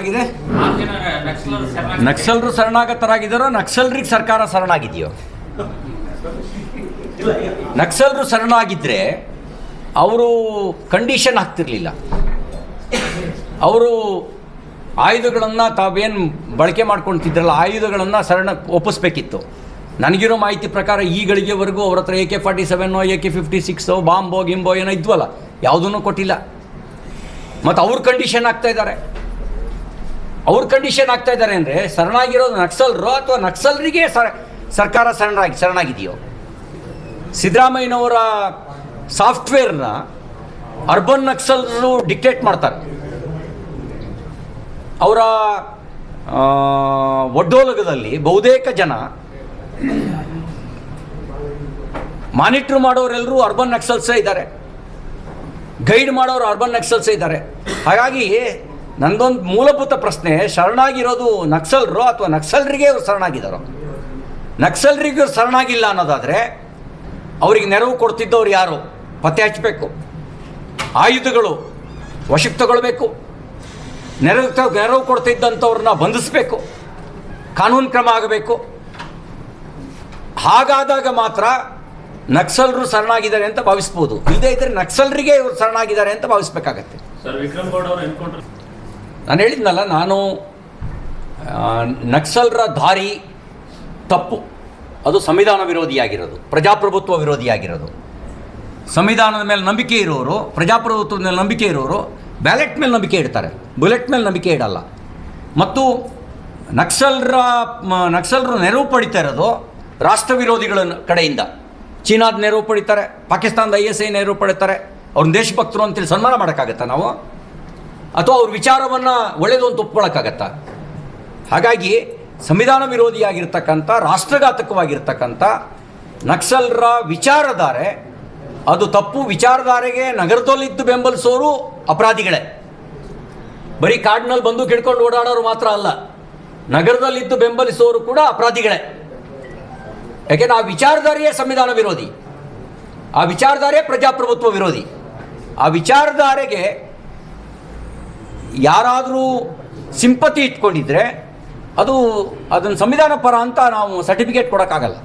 ಆಗಿದೆ? ನಕ್ಸಲರು ಶರಣಾಗಿ- ನಕ್ಸಲರು ಶರಣಾಗತರಾಗಿದ್ದಾರೋ, ನಕ್ಸಲ್ರಿಗೆ ಸರ್ಕಾರ ಶರಣಾಗಿದೆಯೋ? ನಕ್ಸಲರು ಶರಣಾಗಿದ್ದರೆ ಅವರು ಕಂಡೀಷನ್ ಹಾಕ್ತಿರ್ಲಿಲ್ಲ ಅವರು ಆಯುಧಗಳನ್ನು ತಾವೇನು ಬಳಕೆ ಮಾಡ್ಕೊಳ್ತಿದ್ರಲ್ಲ ಆಯುಧಗಳನ್ನು ಶರಣ ಒಪ್ಪಿಸ್ಬೇಕಿತ್ತು. ನನಗಿರೋ ಮಾಹಿತಿ ಪ್ರಕಾರ ಈ ಗಳಿಗೆವರೆಗೂ ಅವ್ರ ಹತ್ರ ಎ ಕೆ ಫಾರ್ಟಿ ಸೆವೆನ್ನೋ ಎ ಕೆ ಫಿಫ್ಟಿ ಸಿಕ್ಸೋ, ಬಾಂಬೋ, ಗಿಂಬೋ ಏನೋ ಇದ್ವಲ್ಲ ಯಾವುದನ್ನು ಕೊಟ್ಟಿಲ್ಲ. ಮತ್ತು ಅವ್ರ ಕಂಡೀಷನ್ ಆಗ್ತಾ ಇದ್ದಾರೆ. ಅವ್ರ ಕಂಡೀಷನ್ ಆಗ್ತಾ ಇದ್ದಾರೆ ಅಂದರೆ ಶರಣಾಗಿರೋದು ನಕ್ಸಲ್ರೋ ಅಥವಾ ನಕ್ಸಲ್ರಿಗೆ ಸರ್, ಸರ್ಕಾರ ಶರಣಾಗಿ, ಶರಣಾಗಿದೆಯೋ? ಸಿದ್ದರಾಮಯ್ಯನವರ ಸಾಫ್ಟ್ವೇರ್ನ ಅರ್ಬನ್ ನಕ್ಸಲ್ರು ಡಿಕ್ಟೇಟ್ ಮಾಡ್ತಾರೆ. ಅವರ ಒಡ್ಡೋಲಗದಲ್ಲಿ ಬಹುತೇಕ ಜನ ಮಾನಿಟ್ರ್ ಮಾಡೋರೆಲ್ಲರೂ ಅರ್ಬನ್ ನಕ್ಸಲ್ಸೇ ಇದ್ದಾರೆ. ಗೈಡ್ ಮಾಡೋರು ಅರ್ಬನ್ ನಕ್ಸಲ್ಸೇ ಇದ್ದಾರೆ. ಹಾಗಾಗಿ ನಂದೊಂದು ಮೂಲಭೂತ ಪ್ರಶ್ನೆ, ಶರಣಾಗಿರೋದು ನಕ್ಸಲ್ರು ಅಥವಾ ನಕ್ಸಲ್ರಿಗೆ ಇವ್ರು ಶರಣಾಗಿದ್ದಾರೋ ನಕ್ಸಲ್ರಿಗೆ ಇವ್ರು ಶರಣಾಗಿಲ್ಲ ಅನ್ನೋದಾದರೆ ಅವರಿಗೆ ನೆರವು ಕೊಡ್ತಿದ್ದವ್ರು ಯಾರು? ಪತ್ತೆ ಹಚ್ಚಬೇಕು ಆಯುಧಗಳು ವಶಕ್ಕೆ ತಗೊಳ್ಬೇಕು ನೆರವು ನೆರವು ಕೊಡ್ತಿದ್ದಂಥವ್ರನ್ನ ಬಂಧಿಸಬೇಕು. ಕಾನೂನು ಕ್ರಮ ಆಗಬೇಕು. ಹಾಗಾದಾಗ ಮಾತ್ರ ನಕ್ಸಲ್ರು ಶರಣಾಗಿದ್ದಾರೆ ಅಂತ ಭಾವಿಸ್ಬೋದು. ಇಲ್ಲದೇ ಇದ್ರೆ ನಕ್ಸಲ್ರಿಗೆ ಇವರು ಶರಣಾಗಿದ್ದಾರೆ ಅಂತ ಭಾವಿಸ್ಬೇಕಾಗತ್ತೆ. ನಾನು ಹೇಳಿದ್ನಲ್ಲ, ನಾನು ನಕ್ಸಲ್ರ ದಾರಿ ತಪ್ಪು. ಅದು ಸಂವಿಧಾನ ವಿರೋಧಿಯಾಗಿರೋದು, ಪ್ರಜಾಪ್ರಭುತ್ವ ವಿರೋಧಿಯಾಗಿರೋದು. ಸಂವಿಧಾನದ ಮೇಲೆ ನಂಬಿಕೆ ಇರೋರು, ಪ್ರಜಾಪ್ರಭುತ್ವದ ಮೇಲೆ ನಂಬಿಕೆ ಇರೋರು, ಬ್ಯಾಲೆಟ್ ಮೇಲೆ ನಂಬಿಕೆ ಇಡ್ತಾರೆ. ಬುಲೆಟ್ ಮೇಲೆ ನಂಬಿಕೆ ಇಡಲ್ಲ. ಮತ್ತು ನಕ್ಸಲ್ರ ನಕ್ಸಲರು ನೆರವು ಪಡಿತಾ ಇರೋದು ರಾಷ್ಟ್ರ ವಿರೋಧಿಗಳ ಕಡೆಯಿಂದ. ಚೀನಾದ ನೆರವು ಪಡಿತಾರೆ, ಪಾಕಿಸ್ತಾನದ ಐ ಎಸ್ ಐ ನೆರವು ಪಡಿತಾರೆ. ಅವ್ರನ್ನ ದೇಶಭಕ್ತರು ಅಂತೇಳಿ ಸನ್ಮಾನ ಮಾಡೋಕ್ಕಾಗತ್ತಾ ನಾವು? ಅಥವಾ ಅವ್ರ ವಿಚಾರವನ್ನು ಒಳ್ಳೆಯದು ಅಂತ ಹಾಗಾಗಿ ಸಂವಿಧಾನ ವಿರೋಧಿಯಾಗಿರ್ತಕ್ಕಂಥ, ರಾಷ್ಟ್ರಘಾತಕವಾಗಿರ್ತಕ್ಕಂಥ ನಕ್ಸಲರ ವಿಚಾರಧಾರೆ, ಅದು ತಪ್ಪು ವಿಚಾರಧಾರೆಗೆ ನಗರದಲ್ಲಿದ್ದು ಬೆಂಬಲಿಸೋರು ಅಪರಾಧಿಗಳೇ. ಬರೀ ಕಾಡಿನಲ್ಲಿ ಬಂದು ಕಿಡ್ಕೊಂಡು ಓಡಾಡೋರು ಮಾತ್ರ ಅಲ್ಲ, ನಗರದಲ್ಲಿದ್ದು ಬೆಂಬಲಿಸೋರು ಕೂಡ ಅಪರಾಧಿಗಳೇ. ಯಾಕೆಂದ್ರೆ ಆ ವಿಚಾರಧಾರೆಯೇ ಸಂವಿಧಾನ ವಿರೋಧಿ. ಆ ವಿಚಾರಧಾರೆ ಪ್ರಜಾಪ್ರಭುತ್ವ ವಿರೋಧಿ. ಆ ವಿಚಾರಧಾರೆಗೆ ಯಾರಾದರೂ ಸಿಂಪತಿ ಇಟ್ಕೊಂಡಿದ್ರೆ ಅದು ಅದನ್ನು ಸಂವಿಧಾನ ಪರ ಅಂತ ನಾವು ಸರ್ಟಿಫಿಕೇಟ್ ಕೊಡೋಕ್ಕಾಗಲ್ಲ.